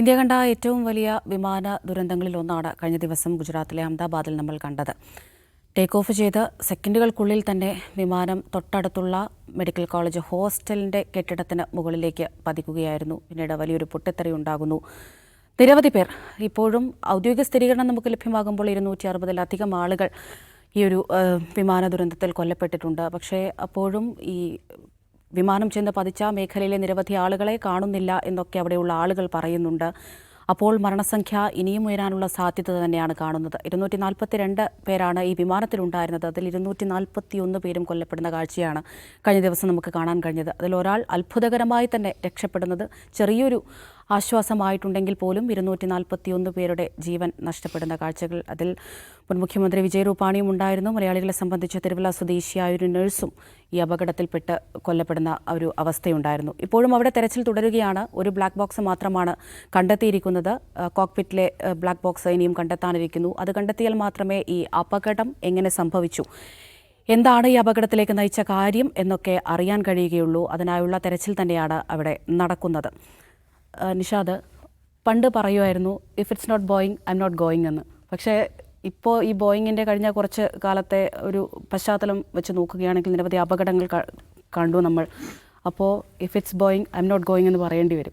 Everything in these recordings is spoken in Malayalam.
ഇന്ത്യ കണ്ട ഏറ്റവും വലിയ വിമാന ദുരന്തങ്ങളിൽ ഒന്നാണ് കഴിഞ്ഞ ദിവസം ഗുജറാത്തിലെ അഹമ്മദാബാദിൽ നമ്മൾ കണ്ടത്. ടേക്ക് ഓഫ് ചെയ്ത് സെക്കൻഡുകൾക്കുള്ളിൽ തന്നെ വിമാനം തൊട്ടടുത്തുള്ള മെഡിക്കൽ കോളേജ് ഹോസ്റ്റലിന്റെ കെട്ടിടത്തിന് മുകളിലേക്ക് പതിക്കുകയായിരുന്നു. പിന്നീട് വലിയൊരു പൊട്ടിത്തെറി ഉണ്ടാകുന്നു. നിരവധി പേർ ഇപ്പോഴും ഔദ്യോഗിക സ്ഥിരീകരണം നമുക്ക് ലഭ്യമാകുമ്പോൾ ഇരുന്നൂറ്റി അറുപതിലധികം ആളുകൾ ഈ ഒരു വിമാന ദുരന്തത്തിൽ കൊല്ലപ്പെട്ടിട്ടുണ്ട്. പക്ഷേ അപ്പോഴും ഈ വിമാനം ചെന്ന് പതിച്ച മേഖലയിലെ നിരവധി ആളുകളെ കാണുന്നില്ല എന്നൊക്കെ അവിടെയുള്ള ആളുകൾ പറയുന്നുണ്ട്. അപ്പോൾ മരണസംഖ്യ ഇനിയും ഉയരാനുള്ള സാധ്യത തന്നെയാണ് കാണുന്നത്. ഇരുന്നൂറ്റി നാൽപ്പത്തി രണ്ട് പേരാണ് ഈ വിമാനത്തിലുണ്ടായിരുന്നത്. അതിൽ ഇരുന്നൂറ്റി നാൽപ്പത്തി ഒന്ന് പേരും കൊല്ലപ്പെടുന്ന കാഴ്ചയാണ് കഴിഞ്ഞ ദിവസം നമുക്ക് കാണാൻ കഴിഞ്ഞത്. അതിൽ ഒരാൾ അത്ഭുതകരമായി തന്നെ രക്ഷപ്പെടുന്നത് ചെറിയൊരു ആശ്വാസമായിട്ടുണ്ടെങ്കിൽ പോലും ഇരുന്നൂറ്റി നാൽപ്പത്തിയൊന്ന് പേരുടെ ജീവൻ നഷ്ടപ്പെടുന്ന കാഴ്ചകൾ അതിൽ മുൻ മുഖ്യമന്ത്രി വിജയ് രൂപാണിയും ഉണ്ടായിരുന്നു. മലയാളികളെ സംബന്ധിച്ച് തിരുവല്ല സ്വദേശിയായ ഒരു നഴ്സും ഈ അപകടത്തിൽപ്പെട്ട് കൊല്ലപ്പെടുന്ന ഒരു അവസ്ഥയുണ്ടായിരുന്നു. ഇപ്പോഴും അവിടെ തെരച്ചിൽ തുടരുകയാണ്. ഒരു ബ്ലാക്ക് ബോക്സ് മാത്രമാണ് കണ്ടെത്തിയിരിക്കുന്നത്. കോക്പിറ്റിലെ ബ്ലാക്ക് ബോക്സ് ഇനിയും കണ്ടെത്താനിരിക്കുന്നു. അത് കണ്ടെത്തിയാൽ മാത്രമേ ഈ അപകടം എങ്ങനെ സംഭവിച്ചു എന്താണ് ഈ അപകടത്തിലേക്ക് നയിച്ച കാര്യം എന്നൊക്കെ അറിയാൻ കഴിയുകയുള്ളൂ. അതിനായുള്ള തെരച്ചിൽ തന്നെയാണ് അവിടെ നടക്കുന്നത്. നിഷാദ് പണ്ട് പറയുമായിരുന്നു if it's not Boeing I'm not going എന്ന്. പക്ഷേ ഇപ്പോൾ ഈ ബോയിങ്ങിന്റെ കഴിഞ്ഞ കുറച്ച് കാലത്തെ ഒരു പശ്ചാത്തലം വെച്ച് നോക്കുകയാണെങ്കിൽ നിരവധി അപകടങ്ങൾ കണ്ടു നമ്മൾ. അപ്പോൾ if it's Boeing I'm not going എന്ന് പറയേണ്ടി വരും.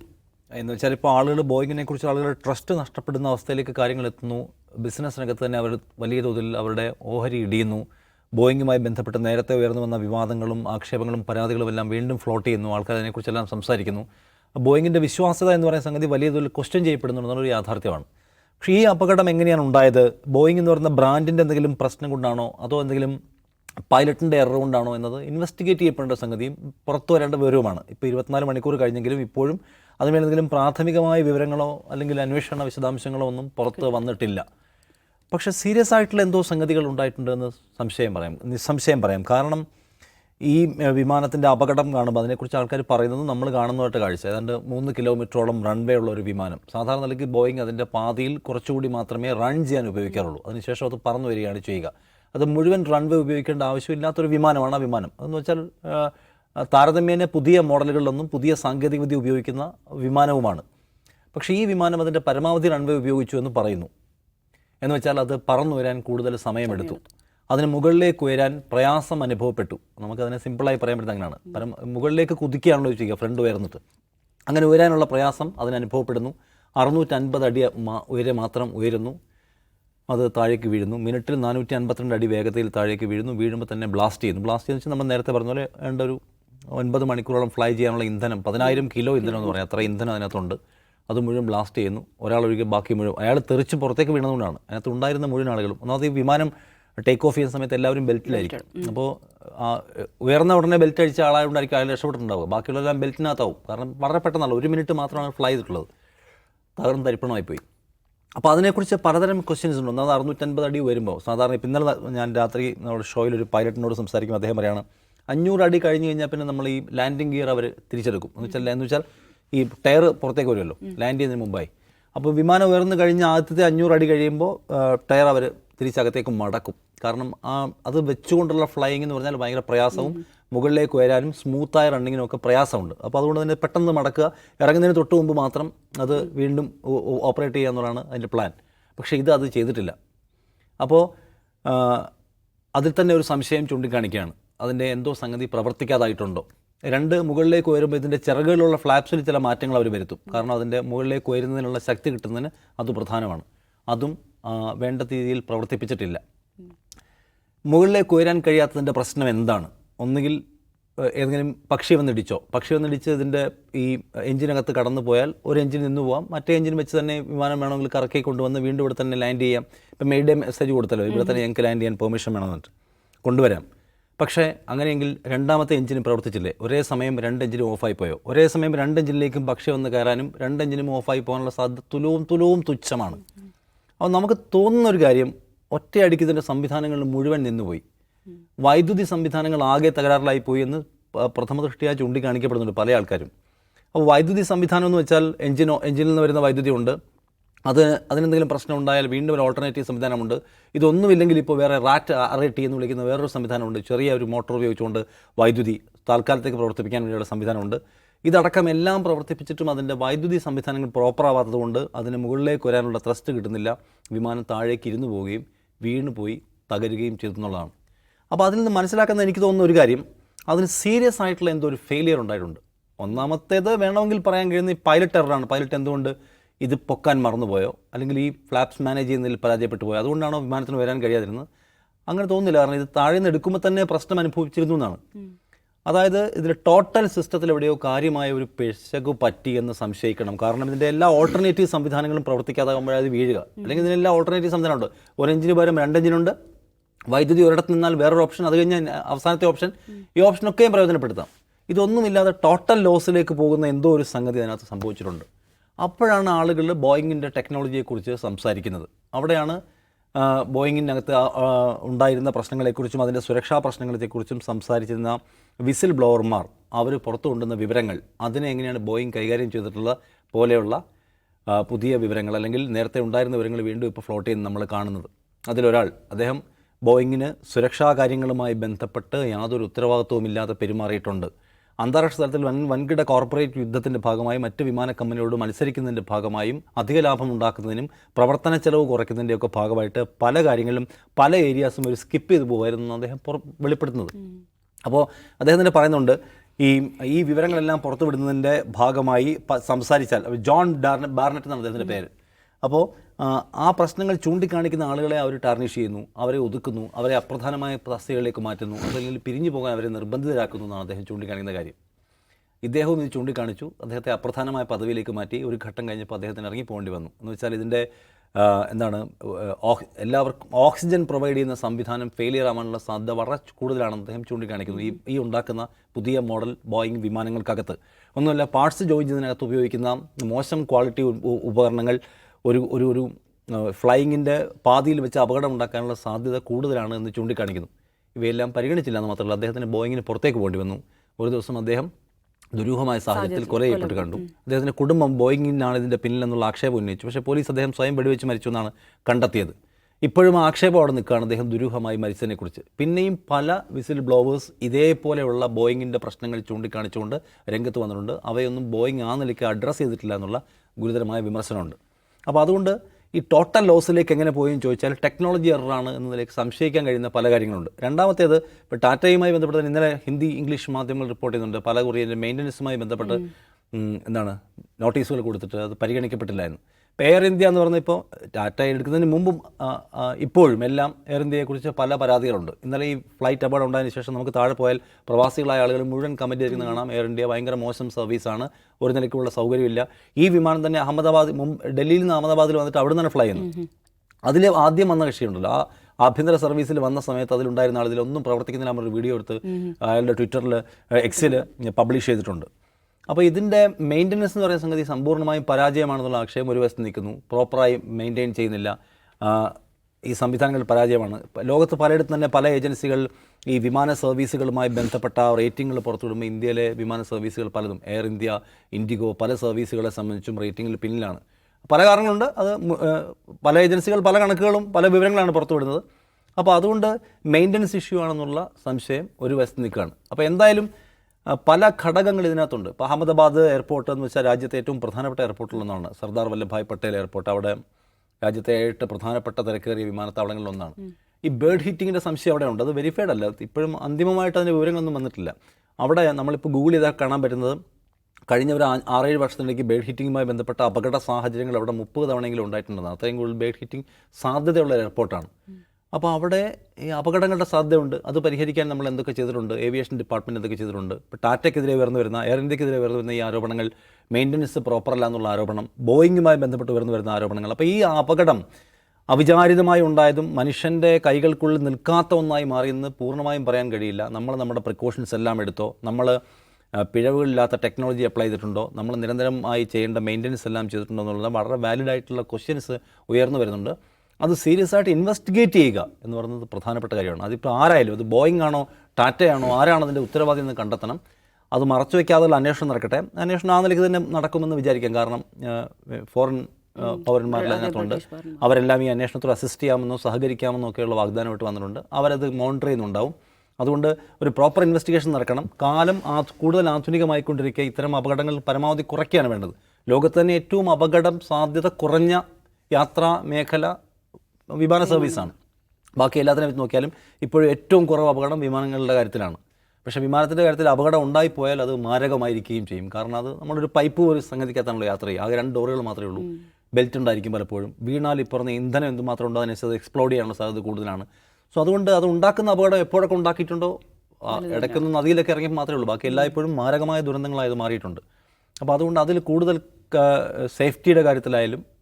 എന്ന് വെച്ചാൽ ഇപ്പോൾ ആളുകൾ ബോയിങ്ങിനെ കുറിച്ച് ആളുകൾ ട്രസ്റ്റ് നഷ്ടപ്പെടുന്ന അവസ്ഥയിലേക്ക് കാര്യങ്ങൾ എത്തുന്നു. ബിസിനസ് രംഗത്ത് തന്നെ അവർ വലിയ തോതിൽ അവരുടെ ഓഹരി ഇടിയുന്നു. ബോയിങ്ങുമായി ബന്ധപ്പെട്ട് നേരത്തെ ഉയർന്നു വന്ന വിവാദങ്ങളും ആക്ഷേപങ്ങളും പരാതികളും എല്ലാം വീണ്ടും ഫ്ലോട്ട് ചെയ്യുന്നു. ആൾക്കാർ അതിനെക്കുറിച്ചെല്ലാം സംസാരിക്കുന്നു. ബോയിങ്ങിന്റെ വിശ്വാസ്യത എന്ന് പറയുന്ന സംഗതി വലിയ തോതിൽ ക്വസ്റ്റ്യൻ ചെയ്യപ്പെടുന്നുണ്ടെന്നൊരു യാഥാർത്ഥ്യമാണ്. പക്ഷേ ഈ അപകടം എങ്ങനെയാണ് ഉണ്ടായത്? ബോയിങ് എന്ന് പറയുന്ന ബ്രാൻഡിന്റെ എന്തെങ്കിലും പ്രശ്നം കൊണ്ടാണോ? അതോ എന്തെങ്കിലും പൈലറ്റിന്റെ എറർ കൊണ്ടാണോ എന്നത് ഇൻവെസ്റ്റിഗേറ്റ് ചെയ്യപ്പെടേണ്ട സംഗതിയും പുറത്തു വരേണ്ട വിവരവുമാണ്. ഇപ്പോൾ ഇരുപത്തിനാല് മണിക്കൂർ കഴിഞ്ഞെങ്കിലും ഇപ്പോഴും അതിന്മേൽ എന്തെങ്കിലും പ്രാഥമികമായ വിവരങ്ങളോ അല്ലെങ്കിൽ അന്വേഷണ വിശദാംശങ്ങളോ ഒന്നും പുറത്ത് വന്നിട്ടില്ല. പക്ഷേ സീരിയസ് ആയിട്ടുള്ള എന്തോ സംഗതികൾ ഉണ്ടായിട്ടുണ്ടെന്ന് സംശയം പറയാം. നിസ്സംശയം പറയാം. കാരണം ഈ വിമാനത്തിന്റെ അപകടം കാണുമ്പോൾ അതിനെക്കുറിച്ച് ആൾക്കാർ പറയുന്നത് നമ്മൾ കാണുന്നതായിട്ട് കാഴ്ച. ഏതാണ്ട് മൂന്ന് കിലോമീറ്ററോളം റൺവേ ഉള്ള ഒരു വിമാനം. സാധാരണ നിലയ്ക്ക് ബോയിങ് അതിന്റെ പാതിയിൽ കുറച്ചുകൂടി മാത്രമേ റൺ ചെയ്യാൻ ഉപയോഗിക്കാറുള്ളൂ. അതിനുശേഷം അത് പറന്നു വരികയാണ് ചെയ്യുക. അത് മുഴുവൻ റൺവേ ഉപയോഗിക്കേണ്ട ആവശ്യമില്ലാത്തൊരു വിമാനമാണ് ആ വിമാനം. അതെന്ന് വെച്ചാൽ താരതമ്യേന പുതിയ മോഡലുകളിലൊന്നും പുതിയ സാങ്കേതികവിദ്യ ഉപയോഗിക്കുന്ന വിമാനവുമാണ്. പക്ഷേ ഈ വിമാനം അതിന്റെ പരമാവധി റൺവേ ഉപയോഗിച്ചു എന്ന് പറയുന്നു. എന്ന് വെച്ചാൽ അത് പറന്നു വരാൻ കൂടുതൽ സമയമെടുത്തു. അതിന് മുകളിലേക്ക് ഉയരാൻ പ്രയാസം അനുഭവപ്പെട്ടു. നമുക്കതിനെ സിമ്പിളായി പറയാൻ പറ്റുന്ന അങ്ങനെയാണ്. പരം മുകളിലേക്ക് കുതിക്കുകയാണല്ലോ ചെയ്യുക ഫ്രണ്ട് ഉയർന്നിട്ട്. അങ്ങനെ ഉയരാനുള്ള പ്രയാസം അതിന് അനുഭവപ്പെടുന്നു. അറുന്നൂറ്റൻപത് അടി ഉയരെ മാത്രം ഉയരുന്നു. അത് താഴേക്ക് വീഴുന്നു. മിനിറ്റിൽ നാനൂറ്റി അൻപത്തിരണ്ട് അടി വേഗതയിൽ താഴേക്ക് വീഴുന്നു. വീഴുമ്പോൾ തന്നെ ബ്ലാസ്റ്റ് ചെയ്യുന്നു. ബ്ലാസ്റ്റ് ചെയ്യുന്ന നമ്മൾ നേരത്തെ പറഞ്ഞ പോലെ വേണ്ട ഒരു ഒൻപത് മണിക്കൂറോളം ഫ്ലൈ ചെയ്യാനുള്ള ഇന്ധനം പതിനായിരം കിലോ ഇന്ധനം എന്ന് പറയാം. അത്ര ഇന്ധനം അതിനകത്തുണ്ട്. അത് മുഴുവൻ ബ്ലാസ്റ്റ് ചെയ്യുന്നു. ഒരാൾ ഒഴികെ ബാക്കി മുഴുവൻ അയാൾ തെറിച്ച് പുറത്തേക്ക് വീണതുകൊണ്ടാണ്. അതിനകത്ത് ഉണ്ടായിരുന്ന മുഴുവൻ ആളുകളും ഒന്നാമത് ഈ വിമാനം ടേക്ക് ഓഫ് ചെയ്യുന്ന സമയത്ത് എല്ലാവരും ബെൽറ്റിലായിരിക്കും. അപ്പോൾ ഉയർന്ന ഉടനെ ബെൽറ്റ് അടിച്ച ആളായതുകൊണ്ടായിരിക്കും അയാൾ രക്ഷപ്പെട്ടിട്ടുണ്ടാവുക. ബാക്കിയുള്ളതെല്ലാം ബെൽറ്റിനകത്താവും. കാരണം വളരെ പെട്ടെന്നല്ല ഒരു മിനിറ്റ് മാത്രമാണ് ഫ്ലൈ ചെയ്തിട്ടുള്ളത്. തകർന്ന് തരിപ്പണമായി പോയി അപ്പോൾ അതിനെക്കുറിച്ച് പലതരം ക്വസ്റ്റ്യൻസ് ഉണ്ട്. ഒന്നാമത് അറുന്നൂറ്റൻപത് അടി വരുമ്പോൾ സാധാരണ ഇപ്പം ഇന്നലെ ഞാൻ രാത്രി നമ്മുടെ ഷോയിൽ ഒരു പൈലറ്റിനോട് സംസാരിക്കുമ്പോൾ അദ്ദേഹം പറയാണ് അഞ്ഞൂറ് അടി കഴിഞ്ഞ് കഴിഞ്ഞാൽ പിന്നെ നമ്മൾ ഈ ലാൻഡിംഗ് ഗിയർ അവർ തിരിച്ചെടുക്കും. എന്ന് വെച്ചാൽ എന്ന് വെച്ചാൽ ഈ ടയർ പുറത്തേക്ക് വരുമല്ലോ ലാൻഡ് ചെയ്യുന്നതിന് മുമ്പായി. അപ്പോൾ വിമാനം ഉയർന്നു കഴിഞ്ഞ് ആദ്യത്തെ അഞ്ഞൂറ് അടി കഴിയുമ്പോൾ ടയർ അവർ തിരിച്ചകത്തേക്ക് മടക്കും. കാരണം ആ അത് വെച്ചുകൊണ്ടുള്ള ഫ്ലൈയിങ് എന്ന് പറഞ്ഞാൽ ഭയങ്കര പ്രയാസവും മുകളിലേക്ക് ഉയരാനും സ്മൂത്തായ റണ്ണിങ്ങിനും ഒക്കെ പ്രയാസമുണ്ട്. അപ്പോൾ അതുകൊണ്ട് തന്നെ പെട്ടെന്ന് മടക്കുക. ഇറങ്ങുന്നതിന് തൊട്ട് മുമ്പ് മാത്രം അത് വീണ്ടും ഓപ്പറേറ്റ് ചെയ്യുക എന്നുള്ളതാണ് അതിന്റെ പ്ലാൻ പക്ഷേ ഇത് അത് ചെയ്തിട്ടില്ല. അപ്പോൾ അതിൽ തന്നെ ഒരു സംശയം ചൂണ്ടിക്കാണിക്കുകയാണ്. അതിന്റെ എന്തോ സംഗതി പ്രവർത്തിക്കാതായിട്ടുണ്ടോ? രണ്ട് മുകളിലേക്ക് ഉയരുമ്പോൾ ഇതിന്റെ ചിറകുകളിലുള്ള ഫ്ലാപ്സിൽ ചില മാറ്റങ്ങൾ അവർ വരുത്തും. കാരണം അതിന്റെ മുകളിലേക്ക് ഉയരുന്നതിനുള്ള ശക്തി കിട്ടുന്നതിന് അത് പ്രധാനമാണ്. അതും വേണ്ട രീതിയിൽ പ്രവർത്തിപ്പിച്ചിട്ടില്ല. മുകളിലേക്ക് ഉയരാൻ കഴിയാത്തതിന്റെ പ്രശ്നം എന്താണ്? ഒന്നുകിൽ ഏതെങ്കിലും പക്ഷി വന്നിടിച്ചോ? പക്ഷി വന്നിടിച്ച് ഇതിന്റെ ഈ എഞ്ചിനകത്ത് കടന്നു പോയാൽ ഒരു എഞ്ചിൻ നിന്ന് പോവാം. മറ്റേ എഞ്ചിൻ വെച്ച് തന്നെ വിമാനം വേണമെങ്കിൽ കറക്കി കൊണ്ടുവന്ന് വീണ്ടും ഇവിടെ തന്നെ ലാൻഡ് ചെയ്യാം. ഇപ്പം മെയ്ഡേ മെസ്സേജ് കൊടുത്തല്ലോ ഇവിടെ തന്നെ ഞങ്ങൾക്ക് ലാൻഡ് ചെയ്യാൻ പെർമിഷൻ വേണമെന്നിട്ട് കൊണ്ടുവരാം. പക്ഷേ അങ്ങനെയെങ്കിൽ രണ്ടാമത്തെ എഞ്ചിന് പ്രവർത്തിച്ചില്ലേ? ഒരേ സമയം രണ്ട് എഞ്ചിനും ഓഫായി പോയോ? ഒരേ സമയം രണ്ട് എഞ്ചിനിലേക്കും പക്ഷി വന്ന് കയറാനും രണ്ട് എഞ്ചിനും ഓഫായി പോകാനുള്ള സാധ്യത തുലവും തുലവും തുച്ഛമാണ്. അപ്പോൾ നമുക്ക് തോന്നുന്ന ഒരു കാര്യം ഒറ്റയടിക്ക് ഇതിന്റെ സംവിധാനങ്ങൾ മുഴുവൻ നിന്നുപോയി. വൈദ്യുതി സംവിധാനങ്ങൾ ആകെ തകരാറിലായി പോയി എന്ന് പ്രഥമ ദൃഷ്ടിയാ ചൂണ്ടിക്കാണിക്കപ്പെടുന്നുണ്ട് പല ആൾക്കാരും. അപ്പോൾ വൈദ്യുതി സംവിധാനം എന്ന് വെച്ചാൽ എഞ്ചിനോ എഞ്ചിനിൽ നിന്ന് വരുന്ന വൈദ്യുതി ഉണ്ട്. അത് അതിനെന്തെങ്കിലും പ്രശ്നം ഉണ്ടായാൽ വീണ്ടും ഒരു ഓൾട്ടർനേറ്റീവ് സംവിധാനമുണ്ട്. ഇതൊന്നുമില്ലെങ്കിൽ ഇപ്പോൾ വേറെ റാറ്റ് അറേറ്റ് എന്ന് വിളിക്കുന്ന വേറൊരു സംവിധാനമുണ്ട്. ചെറിയ ഒരു മോട്ടോർ ഉപയോഗിച്ചുകൊണ്ട് വൈദ്യുതി താൽക്കാലത്തേക്ക് പ്രവർത്തിപ്പിക്കാൻ വേണ്ടിയുള്ള സംവിധാനമുണ്ട്. ഇതടക്കം എല്ലാം പ്രവർത്തിപ്പിച്ചിട്ടും അതിന്റെ വൈദ്യുതി സംവിധാനങ്ങൾ പ്രോപ്പറാവാത്തതുകൊണ്ട് അതിന് മുകളിലേക്ക് വരാനുള്ള ത്രസ്റ്റ് കിട്ടുന്നില്ല. വിമാനം താഴേക്ക് ഇരുന്നു പോവുകയും വീണ് പോയി തകരുകയും ചെയ്തെന്നുള്ളതാണ്. അപ്പോൾ അതിൽ നിന്ന് മനസ്സിലാക്കുന്ന എനിക്ക് തോന്നുന്ന ഒരു കാര്യം അതിന് സീരിയസ് ആയിട്ടുള്ള എന്തോ ഒരു ഫെയിലിയർ ഉണ്ടായിട്ടുണ്ട്. ഒന്നാമത്തേത് വേണമെങ്കിൽ പറയാൻ കഴിയുന്ന ഈ പൈലറ്റ് എററാണ്. പൈലറ്റ് എന്തുകൊണ്ട് ഇത് പൊക്കാൻ മറന്നുപോയോ? അല്ലെങ്കിൽ ഈ ഫ്ലാപ്സ് മാനേജ് ചെയ്യുന്നതിൽ പരാജയപ്പെട്ടു പോയോ? അതുകൊണ്ടാണോ വിമാനത്തിന് വരാൻ കഴിയാതിരുന്നത്? അങ്ങനെ തോന്നുന്നില്ല. കാരണം ഇത് താഴെ നിന്ന് എടുക്കുമ്പോൾ തന്നെ പ്രശ്നം അനുഭവിച്ചിരുന്നു എന്നാണ്. അതായത് ഇതിൽ ടോട്ടൽ സിസ്റ്റത്തിൽ എവിടെയോ കാര്യമായ ഒരു പിശകു പറ്റി എന്ന് സംശയിക്കണം. കാരണം ഇതിന്റെ എല്ലാ ഓൾട്ടർനേറ്റീവ് സംവിധാനങ്ങളും പ്രവർത്തിക്കാതാകുമ്പോഴേ അത് വീഴുക. അല്ലെങ്കിൽ ഇതിനെല്ലാം ഓൾട്ടർനേറ്റീവ് സംവിധാനമുണ്ട് ഒരു എഞ്ചിന് പകരം രണ്ട് എഞ്ചിനുണ്ട് വൈദ്യുതി ഒരിടത്ത് നിന്നാൽ വേറൊരു ഓപ്ഷൻ അത് കഴിഞ്ഞാൽ അവസാനത്തെ ഓപ്ഷൻ ഈ ഓപ്ഷനൊക്കെയും പ്രയോജനപ്പെടുത്താം. ഇതൊന്നുമില്ലാതെ ടോട്ടൽ ലോസിലേക്ക് പോകുന്ന എന്തോ ഒരു സംഗതി അതിനകത്ത് സംഭവിച്ചിട്ടുണ്ട്. അപ്പോഴാണ് ആളുകൾ ബോയിങ്ങിന്റെ ടെക്നോളജിയെക്കുറിച്ച് സംസാരിക്കുന്നത്. അവിടെയാണ് ബോയിങ്ങിനകത്ത് ഉണ്ടായിരുന്ന പ്രശ്നങ്ങളെക്കുറിച്ചും അതിന്റെ സുരക്ഷാ പ്രശ്നങ്ങളെക്കുറിച്ചും സംസാരിച്ചിരുന്ന വിസിൽ ബ്ലോവർമാർ അവർ പുറത്തു കൊണ്ടുവന്ന വിവരങ്ങൾ അതിനെ എങ്ങനെയാണ് ബോയിങ് കൈകാര്യം ചെയ്തിട്ടുള്ള പോലെയുള്ള പുതിയ വിവരങ്ങൾ അല്ലെങ്കിൽ നേരത്തെ ഉണ്ടായിരുന്ന വിവരങ്ങൾ വീണ്ടും ഇപ്പോൾ ഫ്ലോട്ട് ചെയ്യുന്ന നമ്മൾ കാണുന്നത്. അതിലൊരാൾ അദ്ദേഹം ബോയിങ്ങിന് സുരക്ഷാ കാര്യങ്ങളുമായി ബന്ധപ്പെട്ട് യാതൊരു ഉത്തരവാദിത്വവുമില്ലാതെ പെരുമാറിയിട്ടുണ്ട്. അന്താരാഷ്ട്ര തലത്തിൽ വൻ വൻകിട കോർപ്പറേറ്റ് യുദ്ധത്തിന്റെ ഭാഗമായി മറ്റ് വിമാന കമ്പനികളോട് മത്സരിക്കുന്നതിന്റെ ഭാഗമായും അധിക ലാഭം ഉണ്ടാക്കുന്നതിനും പ്രവർത്തന ചെലവ് കുറയ്ക്കുന്നതിന്റെയൊക്കെ ഭാഗമായിട്ട് പല കാര്യങ്ങളിലും പല ഏരിയാസും ഒരു സ്കിപ്പ് ചെയ്തു പോകുമായിരുന്നു അദ്ദേഹം വെളിപ്പെടുത്തുന്നത്. അപ്പോൾ അദ്ദേഹം തന്നെ പറയുന്നുണ്ട് ഈ ഈ വിവരങ്ങളെല്ലാം പുറത്തുവിടുന്നതിന്റെ ഭാഗമായി സംസാരിച്ചാൽ ജോൺ ഡാർന ബാർനറ്റ് എന്നാണ് അദ്ദേഹത്തിന്റെ പേര്. അപ്പോൾ ആ പ്രശ്നങ്ങൾ ചൂണ്ടിക്കാണിക്കുന്ന ആളുകളെ അവർ ടാർണിഷ് ചെയ്യുന്നു അവരെ ഒതുക്കുന്നു അവരെ അപ്രധാനമായ തസ്തികളിലേക്ക് മാറ്റുന്നു അതല്ലെങ്കിൽ പിരിഞ്ഞു പോകാൻ അവരെ നിർബന്ധിതരാക്കുന്നു എന്നാണ് അദ്ദേഹം ചൂണ്ടിക്കാണിക്കുന്ന കാര്യം. ഇദ്ദേഹവും ഇത് ചൂണ്ടിക്കാണിച്ചു. അദ്ദേഹത്തെ അപ്രധാനമായ പദവിയിലേക്ക് മാറ്റി ഒരു ഘട്ടം കഴിഞ്ഞപ്പോൾ അദ്ദേഹത്തിന് ഇറങ്ങി പോകേണ്ടി വന്നു. എന്ന് വെച്ചാൽ ഇതിന്റെ എന്താണ് എല്ലാവർക്കും ഓക്സിജൻ പ്രൊവൈഡ് ചെയ്യുന്ന സംവിധാനം ഫെയിലിയർ ആവാനുള്ള സാധ്യത വളരെ കൂടുതലാണെന്ന് അദ്ദേഹം ചൂണ്ടിക്കാണിക്കുന്നു. ഈ ഈ ഉണ്ടാക്കുന്ന പുതിയ മോഡൽ ബോയിങ് വിമാനങ്ങൾക്കകത്ത്. ഒന്നുമല്ല പാർട്സ് ജോയിൻ ചെയ്യുന്നതിനകത്ത് ഉപയോഗിക്കുന്ന മോശം ക്വാളിറ്റി ഉപകരണങ്ങൾ ഒരു ഒരു ഒരു ഫ്ലൈയിങ്ങിന്റെ പാതിയിൽ വെച്ച് അപകടം ഉണ്ടാക്കാനുള്ള സാധ്യത കൂടുതലാണ് എന്ന് ചൂണ്ടിക്കാണിക്കുന്നു. ഇവയെല്ലാം പരിഗണിച്ചില്ല എന്ന് മാത്രമല്ല അദ്ദേഹത്തിന് ബോയിങ്ങിന് പുറത്തേക്ക് പോകേണ്ടി വന്നു. ഒരു ദിവസം അദ്ദേഹം ദുരൂഹമായ സാഹചര്യത്തിൽ കൊല ചെയ്യപ്പെട്ട് കണ്ടു. അദ്ദേഹത്തിന്റെ കുടുംബം ബോയിങ്ങിനാണ് ഇതിന്റെ പിന്നിലെന്നുള്ള ആക്ഷേപം ഉന്നയിച്ചു. പക്ഷേ പോലീസ് അദ്ദേഹം സ്വയം വെടിവെച്ച് മരിച്ചു എന്നാണ് കണ്ടെത്തിയത്. ഇപ്പോഴും ആക്ഷേപം അവിടെ നിൽക്കുകയാണ് അദ്ദേഹം ദുരൂഹമായി മരിച്ചതിനെക്കുറിച്ച്. പിന്നെയും പല വിസിൽ ബ്ലോവേഴ്സ് ഇതേപോലെയുള്ള ബോയിങ്ങിന്റെ പ്രശ്നങ്ങൾ ചൂണ്ടിക്കാണിച്ചുകൊണ്ട് രംഗത്ത് വന്നിട്ടുണ്ട്. അവയൊന്നും ബോയിങ് ആ നിലയ്ക്ക് അഡ്രസ്സ് ചെയ്തിട്ടില്ല എന്നുള്ള ഗുരുതരമായ വിമർശനമുണ്ട്. അപ്പോൾ അതുകൊണ്ട് ഈ ടോട്ടൽ ലോസിലേക്ക് എങ്ങനെ പോയി എന്ന് ചോദിച്ചാൽ ടെക്നോളജി എററാണ് എന്നതിലേക്ക് സംശയിക്കാൻ കഴിയുന്ന പല കാര്യങ്ങളുണ്ട്. രണ്ടാമത്തേത് ഇപ്പോൾ ടാറ്റയുമായി ബന്ധപ്പെട്ട് തന്നെ ഇന്നലെ ഹിന്ദി ഇംഗ്ലീഷ് മാധ്യമങ്ങൾ റിപ്പോർട്ട് ചെയ്യുന്നുണ്ട്. പല കുറിയന്റെ മെയിന്റനൻസുമായി ബന്ധപ്പെട്ട് എന്താണ് നോട്ടീസുകൾ കൊടുത്തിട്ട് അത് പരിഗണിക്കപ്പെട്ടില്ലായിരുന്നു. എയർ ഇന്ത്യ എന്ന് പറഞ്ഞാൽ ഇപ്പോൾ ടാറ്റ എടുക്കുന്നതിന് മുമ്പും ഇപ്പോഴും എല്ലാം എയർ ഇന്ത്യയെക്കുറിച്ച് പല പരാതികളുണ്ട്. ഇന്നലെ ഈ ഫ്ലൈറ്റ് അപകടം ഉണ്ടായതിന് ശേഷം നമുക്ക് താഴെ പോയാൽ പ്രവാസികളായ ആളുകൾ മുഴുവൻ കമന്റ് ചെയ്തിരിക്കുന്നത് കാണാം. എയർ ഇന്ത്യ ഭയങ്കര മോശം സർവീസാണ് ഒരു നിലയ്ക്കുള്ള സൗകര്യമില്ല. ഈ വിമാനം തന്നെ അഹമ്മദാബാദ് ഡൽഹിയിൽ നിന്ന് അഹമ്മദാബാദിൽ വന്നിട്ട് അവിടെ നിന്ന് ഫ്ലൈ ചെയ്യുന്നു. അതിൽ ആദ്യം വന്ന കക്ഷിയുണ്ടല്ലോ. ആ ആഭ്യന്തര സർവീസിൽ വന്ന സമയത്ത് അതിലുണ്ടായിരുന്ന ഒന്നും പ്രവർത്തിക്കുന്നില്ല നമ്മൾ വീഡിയോ എടുത്ത് അയാളുടെ ട്വിറ്ററിൽ എക്സിൽ പബ്ലിഷ് ചെയ്തിട്ടുണ്ട്. അപ്പോൾ ഇതിന്റെ മെയിന്റനൻസ് എന്ന് പറയുന്ന സംഗതി സമ്പൂർണമായും പരാജയമാണെന്നുള്ള ആക്ഷേപം ഒരു വശത്ത് നിൽക്കുന്നു. പ്രോപ്പറായി മെയിന്റെയിൻ ചെയ്യുന്നില്ല. ഈ സംവിധാനങ്ങൾ പരാജയമാണ്. ലോകത്ത് പലയിടത്തും തന്നെ പല ഏജൻസികൾ ഈ വിമാന സർവീസുകളുമായി ബന്ധപ്പെട്ട റേറ്റിംഗുകൾ പുറത്തുവിടുമ്പോൾ ഇന്ത്യയിലെ വിമാന സർവീസുകൾ പലതും. എയർ ഇന്ത്യ ഇൻഡിഗോ പല സർവീസുകളെ സംബന്ധിച്ചും റേറ്റിംഗിൽ പിന്നിലാണ്. പല കാരണങ്ങളുണ്ട്. അത് പല ഏജൻസികൾ പല കണക്കുകളും പല വിവരങ്ങളാണ് പുറത്തുവിടുന്നത്. അപ്പോൾ അതുകൊണ്ട് മെയിന്റനൻസ് ഇഷ്യൂ ആണെന്നുള്ള സംശയം ഒരു വശത്ത് നിൽക്കുകയാണ്. അപ്പോൾ എന്തായാലും പല ഘടകങ്ങൾ ഇതിനകത്തുണ്ട്. ഇപ്പോൾ അഹമ്മദാബാദ് എയർപോർട്ട് എന്ന് വെച്ചാൽ രാജ്യത്തെ ഏറ്റവും പ്രധാനപ്പെട്ട എയർപോർട്ടിലൊന്നാണ് സർദാർ വല്ലഭായ് പട്ടേൽ എയർപോർട്ട്. അവിടെ രാജ്യത്തെ എട്ട് പ്രധാനപ്പെട്ട തിരക്കേറിയ വിമാനത്താവളങ്ങളിൽ ഒന്നാണ്. ഈ ബേർഡ് ഹീറ്റിങ്ങിന്റെ സംശയം അവിടെ ഉണ്ട്. അത് വെരിഫൈഡ് അല്ല. ഇപ്പോഴും അന്തിമമായിട്ട് അതിന്റെ വിവരങ്ങളൊന്നും വന്നിട്ടില്ല. അവിടെ നമ്മളിപ്പോൾ ഗൂഗിൾ ചെയ്താൽ കാണാൻ പറ്റുന്നത് കഴിഞ്ഞ ഒരു ആറേഴ് വർഷത്തിനിടയ്ക്ക് ബേഡ് ഹീറ്റിങ്ങുമായി ബന്ധപ്പെട്ട അപകട സാഹചര്യങ്ങൾ അവിടെ മുപ്പത് തവണയെങ്കിലും ഉണ്ടായിട്ടുണ്ടെന്ന് അത്രയും കൂടുതൽ ബേഡ് ഹീറ്റിംഗ് സാധ്യതയുള്ള ഒരു എയർപോർട്ടാണ്. അപ്പോൾ അവിടെ ഈ അപകടങ്ങളുടെ സാധ്യതയുണ്ട്. അത് പരിഹരിക്കാൻ നമ്മൾ എന്തൊക്കെ ചെയ്തിട്ടുണ്ട്? ഏവിയേഷൻ ഡിപ്പാർട്ട്മെന്റ് എന്തൊക്കെ ചെയ്തിട്ടുണ്ട്? ഇപ്പോൾ ടാറ്റയ്ക്കെതിരെ ഉയർന്നു വരുന്ന എയർ ഇന്ത്യക്കെതിരെ ഉയർന്നു വരുന്ന ഈ ആരോപണങ്ങൾ മെയിന്റനൻസ് പ്രോപ്പറല്ല എന്നുള്ള ആരോപണം ബോയിങ്ങുമായി ബന്ധപ്പെട്ട് ഉയർന്നു വരുന്ന ആരോപണങ്ങൾ. അപ്പോൾ ഈ അപകടം അവിചാരിതമായി ഉണ്ടായതും മനുഷ്യന്റെ കൈകൾക്കുള്ളിൽ നിൽക്കാത്ത ഒന്നായി മാറിയെന്ന് പൂർണമായും പറയാൻ കഴിയില്ല. നമ്മൾ നമ്മുടെ പ്രിക്കോഷൻസ് എല്ലാം എടുത്തോ നമ്മൾ പിഴവുകളില്ലാത്ത ടെക്നോളജി അപ്ലൈ ചെയ്തിട്ടുണ്ടോ നമ്മൾ നിരന്തരമായി ചെയ്യേണ്ട മെയിന്റനൻസ് എല്ലാം ചെയ്തിട്ടുണ്ടോ എന്നുള്ളത് വളരെ വാലിഡ് ആയിട്ടുള്ള ക്വസ്റ്റ്യൻസ് ഉയർന്നു വരുന്നുണ്ട്. അത് സീരിയസ് ആയിട്ട് ഇൻവെസ്റ്റിഗേറ്റ് ചെയ്യുക എന്ന് പറയുന്നത് പ്രധാനപ്പെട്ട കാര്യമാണ്. അതിപ്പോൾ ആരായാലും അത് ബോയിങ് ആണോ ടാറ്റയാണോ ആരാണ് അതിന്റെ ഉത്തരവാദി എന്ന് കണ്ടെത്തണം. അത് മറച്ചു വയ്ക്കാതെയുള്ള അന്വേഷണം നടക്കട്ടെ. അന്വേഷണം ആ നിലയ്ക്ക് തന്നെ നടക്കുമെന്ന് വിചാരിക്കാം. കാരണം ഫോറിൻ പൗരന്മാരിൽ അതിനകത്തുണ്ട്. അവരെല്ലാം ഈ അന്വേഷണത്തോട് അസിസ്റ്റ് ചെയ്യാമെന്നോ സഹകരിക്കാമെന്നോ ഒക്കെയുള്ള വാഗ്ദാനമായിട്ട് വന്നിട്ടുണ്ട്. അവരത് മോണിറ്റർ ചെയ്യുന്നുണ്ടാവും. അതുകൊണ്ട് ഒരു പ്രോപ്പർ ഇൻവെസ്റ്റിഗേഷൻ നടക്കണം. കാലം ആ കൂടുതൽ ആധുനികമായിക്കൊണ്ടിരിക്കുക ഇത്തരം അപകടങ്ങൾ പരമാവധി കുറയ്ക്കുകയാണ് വേണ്ടത്. ലോകത്ത് തന്നെ ഏറ്റവും അപകടം സാധ്യത കുറഞ്ഞ യാത്രാ മേഖല വിമാന സർവീസാണ്. ബാക്കി എല്ലാത്തിനെ വെച്ച് നോക്കിയാലും ഇപ്പോഴും ഏറ്റവും കുറവ് അപകടം വിമാനങ്ങളുടെ കാര്യത്തിലാണ്. പക്ഷേ വിമാനത്തിന്റെ കാര്യത്തിൽ അപകടം ഉണ്ടായിപ്പോയാൽ അത് മാരകമായിരിക്കുകയും ചെയ്യും. കാരണം അത് നമ്മളൊരു പൈപ്പ് ഒരു സംഗതിക്കകത്താണല്ലോ യാത്ര. ചെയ്യുക ആകെ രണ്ട് ഡോറുകൾ മാത്രമേ ഉള്ളൂ. ബെൽറ്റ് ഉണ്ടായിരിക്കും പലപ്പോഴും. വീണാൽ ഇപ്പുറന്ന് ഇന്ധനം എന്തുമാത്രം ഉണ്ടോ അതിനനുസരിച്ച് എക്സ്പ്ലോഡ് ചെയ്യാനുള്ള സാധ്യത കൂടുതലാണ്. സോ അതുകൊണ്ട് അത് ഉണ്ടാക്കുന്ന അപകടം എപ്പോഴൊക്കെ ഉണ്ടാക്കിയിട്ടുണ്ടോ? ഇടയ്ക്കൊന്നും നദിയിലൊക്കെ ഇറങ്ങി മാത്രമേ ഉള്ളൂ. ബാക്കി എല്ലായ്പ്പോഴും മാരകമായ ദുരന്തങ്ങളായത് മാറിയിട്ടുണ്ട്. അപ്പോൾ അതുകൊണ്ട് അതിൽ കൂടുതൽ സേഫ്റ്റിയുടെ കാര്യത്തിലായാലും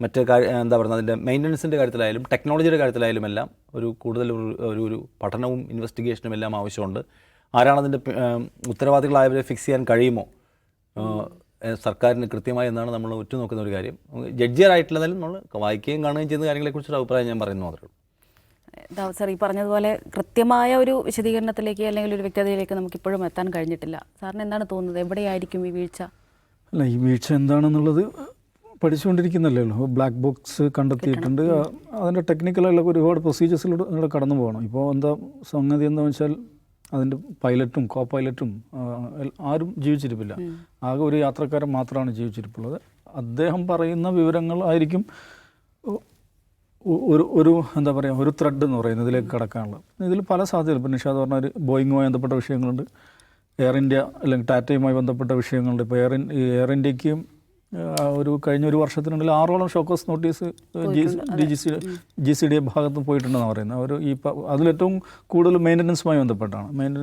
മറ്റ് കാര്യ എന്താ പറയുക അതിന്റെ മെയിന്റനൻസിന്റെ കാര്യത്തിലായാലും ടെക്നോളജിയുടെ കാര്യത്തിലായാലും എല്ലാം ഒരു കൂടുതൽ ഒരു ഒരു പഠനവും ഇൻവെസ്റ്റിഗേഷനും എല്ലാം ആവശ്യമുണ്ട്. ആരാണ് അതിന്റെ ഉത്തരവാദികളായവരെ ഫിക്സ് ചെയ്യാൻ കഴിയുമോ? സർക്കാരിന് കൃത്യമായി എന്നാണ് നമ്മൾ ഉറ്റുനോക്കുന്ന ഒരു കാര്യം. ജഡ്ജിയറായിട്ടുള്ളതായാലും നമ്മൾ വായിക്കുകയും കാണുകയും ചെയ്യുന്ന കാര്യങ്ങളെക്കുറിച്ചൊരു അഭിപ്രായം ഞാൻ പറയുന്നു മാത്രമേ ഉള്ളൂ. സാർ സർ ഈ പറഞ്ഞതുപോലെ കൃത്യമായ ഒരു വിശദീകരണത്തിലേക്ക് അല്ലെങ്കിൽ ഒരു വ്യക്തതയിലേക്ക് നമുക്ക് ഇപ്പോഴും എത്താൻ കഴിഞ്ഞിട്ടില്ല. സാറിന് എന്താണ് തോന്നുന്നത്? എവിടെയായിരിക്കും ഈ വീഴ്ച? അല്ല ഈ വീഴ്ച എന്താണെന്നുള്ളത് പഠിച്ചുകൊണ്ടിരിക്കുന്നല്ലേ ഉള്ളൂ ബ്ലാക്ക് ബോക്സ് കണ്ടെത്തിയിട്ടുണ്ട്. അതിന്റെ ടെക്നിക്കലായിട്ടുള്ള ഒരുപാട് പ്രൊസീജിയേഴ്സിലൂടെ നിങ്ങൾ കടന്നു പോകണം. ഇപ്പോൾ എന്താ സംഗതി എന്താ വെച്ചാൽ അതിന്റെ പൈലറ്റും കോ പൈലറ്റും ആരും ജീവിച്ചിരിപ്പില്ല. ആകെ ഒരു യാത്രക്കാരൻ മാത്രമാണ് ജീവിച്ചിരിപ്പുള്ളത്. അദ്ദേഹം പറയുന്ന വിവരങ്ങൾ ആയിരിക്കും ഒരു ഒരു എന്താ പറയുക ഒരു ത്രെഡ് എന്ന് പറയുന്നത് ഇതിലേക്ക് കടക്കാനുള്ളത്. ഇതിൽ പല സാധ്യതകൾ. ഇപ്പോൾ നിഷാദ് പറഞ്ഞാൽ ഒരു ബോയിങ്ങുമായി ബന്ധപ്പെട്ട വിഷയങ്ങളുണ്ട്. എയർ ഇന്ത്യ അല്ലെങ്കിൽ ടാറ്റയുമായി ബന്ധപ്പെട്ട വിഷയങ്ങളുണ്ട്. ഇപ്പോൾ എയർ എയർ ഇന്ത്യയ്ക്ക് ഒരു കഴിഞ്ഞ ഒരു വർഷത്തിനുള്ളിൽ ആറോളം show cause notice G D G C G C D ഭാഗത്ത് പോയിട്ടുണ്ടെന്നാണ് പറയുന്നത്. അവർ ഈ അതിലേറ്റവും കൂടുതൽ മെയിന്റനൻസുമായി ബന്ധപ്പെട്ടാണ്. മെയിൻ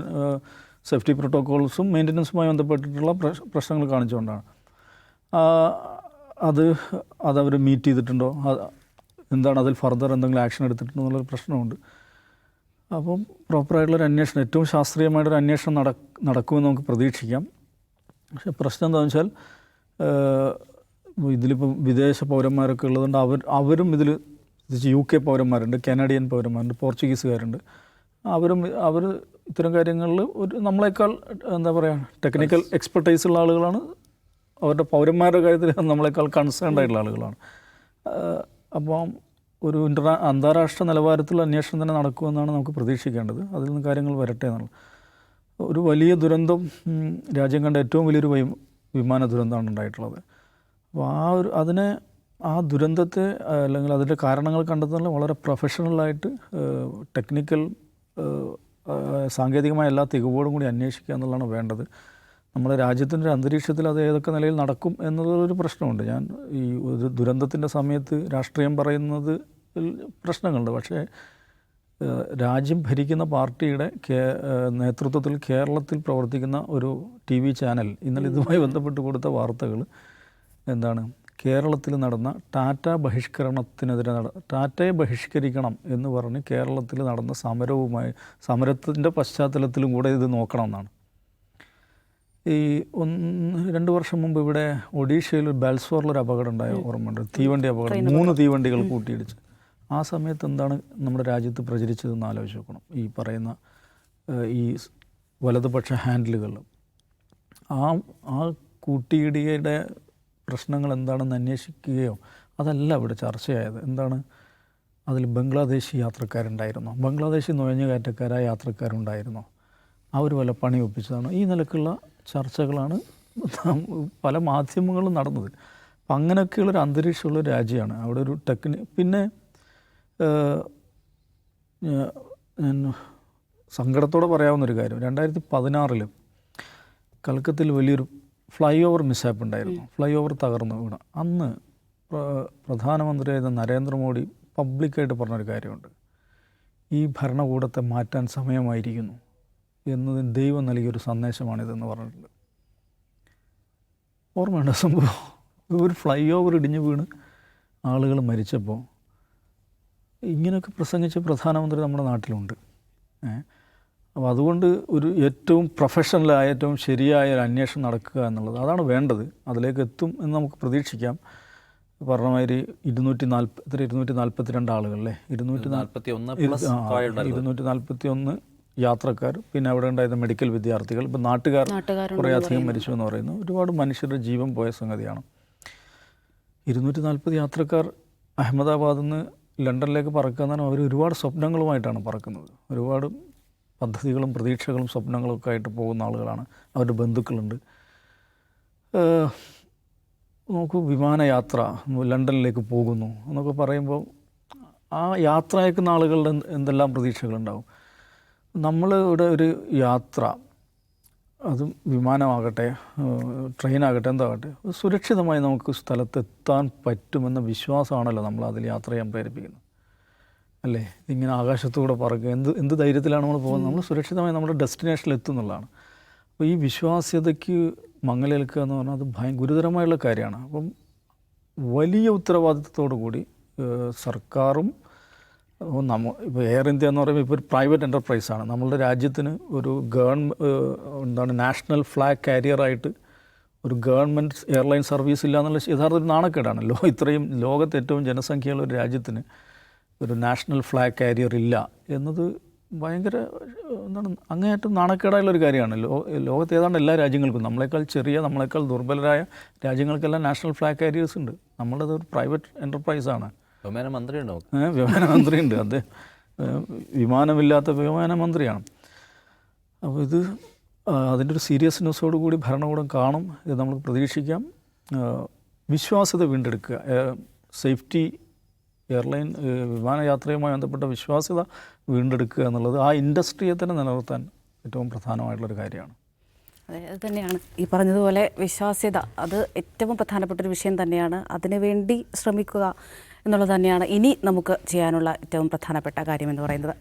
സേഫ്റ്റി പ്രോട്ടോക്കോൾസും മെയിന്റനൻസുമായി ബന്ധപ്പെട്ടിട്ടുള്ള പ്രശ്നങ്ങൾ കാണിച്ചുകൊണ്ടാണ്. അത് അതവർ മീറ്റ് ചെയ്തിട്ടുണ്ടോ? എന്താണ് അതിൽ ഫർദർ എന്തെങ്കിലും ആക്ഷൻ എടുത്തിട്ടുണ്ടോ എന്നുള്ളൊരു പ്രശ്നമുണ്ട്. അപ്പം പ്രോപ്പറായിട്ടുള്ളൊരു അന്വേഷണം ഏറ്റവും ശാസ്ത്രീയമായിട്ടൊരു അന്വേഷണം നടക്കുമെന്ന് നമുക്ക് പ്രതീക്ഷിക്കാം. പക്ഷേ പ്രശ്നം എന്താണെന്ന് വെച്ചാൽ ഇതിലിപ്പോൾ വിദേശ പൗരന്മാരൊക്കെ ഉള്ളതുകൊണ്ട് അവർ അവരും ഇതിൽ യു കെ പൗരന്മാരുണ്ട് കാനഡിയൻ പൗരന്മാരുണ്ട് പോർച്ചുഗീസുകാരുണ്ട്. അവരും അവർ ഇത്തരം കാര്യങ്ങളിൽ ഒരു നമ്മളെക്കാൾ എന്താ പറയുക ടെക്നിക്കൽ എക്സ്പെർട്ടൈസ് ഉള്ള ആളുകളാണ്. അവരുടെ പൗരന്മാരുടെ കാര്യത്തിൽ നമ്മളെക്കാൾ കൺസേൺഡ് ആയിട്ടുള്ള ആളുകളാണ്. അപ്പോൾ അപ്പം ഒരു ഇന്റർനാ അന്താരാഷ്ട്ര നിലവാരത്തിലുള്ള അന്വേഷണം തന്നെ നടക്കുമെന്നാണ് നമുക്ക് പ്രതീക്ഷിക്കേണ്ടത്. അതിൽ നിന്ന് കാര്യങ്ങൾ വരട്ടെ എന്നുള്ളത് ഒരു വലിയ ദുരന്തം രാജ്യം കണ്ട ഏറ്റവും വലിയൊരു വൈ- വിമാന ദുരന്തമാണ് ഉണ്ടായിട്ടുള്ളത്. അപ്പോൾ ആ ഒരു അതിനെ ആ ദുരന്തത്തെ അല്ലെങ്കിൽ അതിന്റെ കാരണങ്ങൾ കണ്ടെത്തുന്നതിൽ വളരെ പ്രൊഫഷണലായിട്ട് ടെക്നിക്കൽ സാങ്കേതികമായ എല്ലാ തികവോടും കൂടി അന്വേഷിക്കുക എന്നുള്ളതാണ് വേണ്ടത്. നമ്മുടെ രാജ്യത്തിന്റെ അന്തരീക്ഷത്തിൽ അത് ഏതൊക്കെ നിലയിൽ നടക്കും എന്നുള്ളൊരു പ്രശ്നമുണ്ട്. ഞാൻ ഈ ഒരു ദുരന്തത്തിന്റെ സമയത്ത് രാഷ്ട്രീയം പറയുന്നത് പ്രശ്നങ്ങളുണ്ട്. പക്ഷേ രാജ്യം ഭരിക്കുന്ന പാർട്ടിയുടെ നേതൃത്വത്തിൽ കേരളത്തിൽ പ്രവർത്തിക്കുന്ന ഒരു ടി വി ചാനൽ ഇന്നലെ ഇതുമായി ബന്ധപ്പെട്ട് കൊടുത്ത വാർത്തകൾ എന്താണ്? കേരളത്തിൽ നടന്ന ടാറ്റ ബഹിഷ്കരണത്തിനെതിരെ നട ടാറ്റയെ ബഹിഷ്കരിക്കണം എന്ന് പറഞ്ഞ് കേരളത്തിൽ നടന്ന സമരവുമായി സമരത്തിന്റെ പശ്ചാത്തലത്തിലും കൂടെ ഇത് നോക്കണം എന്നാണ്. ഈ ഒന്ന് രണ്ട് വർഷം മുമ്പ് ഇവിടെ ഒഡീഷയിൽ ബാൽസോറിലൊരു അപകടം ഉണ്ടായ ഓർമ്മയുണ്ട്. തീവണ്ടി അപകടം. മൂന്ന് തീവണ്ടികൾ കൂട്ടിയിടിച്ച്. ആ സമയത്ത് എന്താണ് നമ്മുടെ രാജ്യത്ത് പ്രചരിച്ചതെന്ന് ആലോചിച്ച് നോക്കണം. ഈ പറയുന്ന ഈ വലതുപക്ഷ ഹാൻഡിലുകൾ. ആ ആ കൂട്ടിയിടിയുടെ പ്രശ്നങ്ങൾ എന്താണെന്ന് അന്വേഷിക്കുകയോ അതല്ല ഇവിടെ ചർച്ചയായത്. എന്താണ്? അതിൽ ബംഗ്ലാദേശി യാത്രക്കാരുണ്ടായിരുന്നോ. ബംഗ്ലാദേശി നുഴഞ്ഞുകയറ്റക്കാരായ യാത്രക്കാരുണ്ടായിരുന്നോ. അവർ വല്ല പണി ഒപ്പിച്ചതാണോ? ഈ നിലക്കുള്ള ചർച്ചകളാണ് പല മാധ്യമങ്ങളും നടന്നത്. അപ്പം അങ്ങനെയൊക്കെയുള്ളൊരു അന്തരീക്ഷമുള്ള രാജ്യമാണ്. അവിടെ ഒരു ടെക്നി പിന്നെ സങ്കടത്തോടെ പറയാവുന്നൊരു കാര്യം. രണ്ടായിരത്തി പതിനാറിൽ കൽക്കത്തിൽ വലിയൊരു ഫ്ലൈ ഓവർ മിസ്സാപ്പ് ഉണ്ടായിരുന്നു. ഫ്ലൈ ഓവർ തകർന്നു വീണ. അന്ന് പ്ര- പ്രധാനമന്ത്രിയായിരുന്ന നരേന്ദ്രമോദി പബ്ലിക്കായിട്ട് പറഞ്ഞൊരു കാര്യമുണ്ട്. ഈ ഭരണകൂടത്തെ മാറ്റാൻ സമയമായിരിക്കുന്നു എന്നതിന് ദൈവം നൽകിയൊരു സന്ദേശമാണിതെന്ന് പറഞ്ഞിട്ടുണ്ട്. ഓർമ്മയുണ്ട് സംഭവം? ഒരു ഫ്ലൈ ഓവർ ഇടിഞ്ഞു വീണ് ആളുകൾ മരിച്ചപ്പോൾ ഇങ്ങനെയൊക്കെ പ്രസംഗിച്ച പ്രധാനമന്ത്രി നമ്മുടെ നാട്ടിലുണ്ട്. ഏ? അപ്പോൾ അതുകൊണ്ട് ഒരു ഏറ്റവും പ്രൊഫഷണലായ ഏറ്റവും ശരിയായ ഒരു അന്വേഷണം നടക്കുക എന്നുള്ളത് അതാണ് വേണ്ടത്. അതിലേക്ക് എത്തും എന്ന് നമുക്ക് പ്രതീക്ഷിക്കാം. പറഞ്ഞ മാതിരി ഇരുന്നൂറ്റി നാൽപ്പത്തി എത്ര ഇരുന്നൂറ്റി നാൽപ്പത്തി രണ്ട് ആളുകളല്ലേ ഇരുന്നൂറ്റി നാൽപ്പത്തി ഒന്ന് ഇരുന്നൂറ്റി നാൽപ്പത്തി ഒന്ന് യാത്രക്കാർ പിന്നെ അവിടെ ഉണ്ടായിരുന്ന മെഡിക്കൽ വിദ്യാർത്ഥികൾ ഇപ്പം നാട്ടുകാർ കുറേ അധികം മരിച്ചു എന്ന് പറയുന്നു. ഒരുപാട് മനുഷ്യരുടെ ജീവൻ പോയ സംഗതിയാണ്. ഇരുന്നൂറ്റി നാൽപ്പത് യാത്രക്കാർ അഹമ്മദാബാദിൽ നിന്ന് ലണ്ടനിലേക്ക് പറക്കുക എന്ന് പറഞ്ഞാൽ അവർ ഒരുപാട് സ്വപ്നങ്ങളുമായിട്ടാണ് പറക്കുന്നത്. ഒരുപാട് പദ്ധതികളും പ്രതീക്ഷകളും സ്വപ്നങ്ങളും ഒക്കെ ആയിട്ട് പോകുന്ന ആളുകളാണ്. അവരുടെ ബന്ധുക്കളുണ്ട്. നോക്കൂ വിമാനയാത്ര ലണ്ടനിലേക്ക് പോകുന്നു എന്നൊക്കെ പറയുമ്പോൾ ആ യാത്ര അയക്കുന്ന ആളുകളുടെ എന്ത് എന്തെല്ലാം പ്രതീക്ഷകളുണ്ടാവും? നമ്മൾ ഇവിടെ ഒരു യാത്ര അതും വിമാനമാകട്ടെ ട്രെയിനാകട്ടെ എന്താകട്ടെ സുരക്ഷിതമായി നമുക്ക് സ്ഥലത്തെത്താൻ പറ്റുമെന്ന വിശ്വാസമാണല്ലോ നമ്മൾ അതിൽ യാത്ര ചെയ്യാൻ പ്രേരിപ്പിക്കുന്നത്. അല്ലേ? ഇങ്ങനെ ആകാശത്തൂടെ പറക്കുക എന്ത് എന്ത് ധൈര്യത്തിലാണ് നമ്മൾ പോകുന്നത്? നമ്മൾ സുരക്ഷിതമായി നമ്മുടെ ഡെസ്റ്റിനേഷനിൽ എത്തുന്നുള്ളതാണ് അപ്പോൾ ഈ വിശ്വാസ്യതയ്ക്ക് മങ്ങലേൽക്കുക എന്ന് പറഞ്ഞാൽ അത് ഭയ ഗുരുതരമായുള്ള കാര്യമാണ്. അപ്പം വലിയ ഉത്തരവാദിത്തത്തോടു കൂടി സർക്കാരും നമ്മ ഇപ്പോൾ എയർ ഇന്ത്യ എന്ന് പറയുമ്പോൾ ഇപ്പോൾ ഒരു പ്രൈവറ്റ് എന്റർപ്രൈസാണ് നമ്മളുടെ രാജ്യത്തിന് ഒരു ഗവൺമെന്റ് എന്താണ് നാഷണൽ ഫ്ലാഗ് കാരിയറായിട്ട് ഒരു ഗവൺമെന്റ് എയർലൈൻ സർവീസ് ഇല്ല എന്നുള്ള യഥാർത്ഥ നാണക്കേടാണ്. ലോ ഇത്രയും ലോകത്ത് ഏറ്റവും ജനസംഖ്യയുള്ള ഒരു രാജ്യത്തിന് ഒരു നാഷണൽ ഫ്ലാഗ് കാരിയർ ഇല്ല എന്നത് ഭയങ്കര എന്താണ് അങ്ങേയറ്റം നാണക്കേടായുള്ള ഒരു കാര്യമാണ്. ലോ ലോകത്ത് ഏതാണ്ട് എല്ലാ രാജ്യങ്ങൾക്കും നമ്മളെക്കാൾ ചെറിയ നമ്മളെക്കാൾ ദുർബലരായ രാജ്യങ്ങൾക്കെല്ലാം നാഷണൽ ഫ്ലാഗ് കാരിയേഴ്സ് ഉണ്ട്. നമ്മളത് ഒരു പ്രൈവറ്റ് എന്റർപ്രൈസാണ് വിമാന മന്ത്രി ഉണ്ടോ ഏ, വിമാനമന്ത്രിയുണ്ട്. അദ്ദേഹം വിമാനമില്ലാത്ത വിമാനമന്ത്രിയാണ്. അപ്പോൾ ഇത് അതിന്റെ ഒരു സീരിയസ്നെസ്സോട് കൂടി ഭരണകൂടം കാണും ഇത് നമ്മൾ പ്രതീക്ഷിക്കാം. വിശ്വാസ്യത വീണ്ടെടുക്കുക. സേഫ്റ്റി എയർലൈൻ വിമാനയാത്രയുമായി ബന്ധപ്പെട്ട വിശ്വാസ്യത വീണ്ടെടുക്കുക എന്നുള്ളത് ആ ഇൻഡസ്ട്രിയെ തന്നെ നിലനിർത്താൻ ഏറ്റവും പ്രധാനമായിട്ടുള്ളൊരു കാര്യമാണ്. അതെ അത് തന്നെയാണ്. ഈ പറഞ്ഞതുപോലെ വിശ്വാസ്യത അത് ഏറ്റവും പ്രധാനപ്പെട്ട ഒരു വിഷയം തന്നെയാണ്. അതിനുവേണ്ടി ശ്രമിക്കുക. എന്നുള്ളത് തന്നെയാണ് ഇനി നമുക്ക് ചെയ്യാനുള്ള ഏറ്റവും പ്രധാനപ്പെട്ട കാര്യം എന്ന് പറയുന്നത്.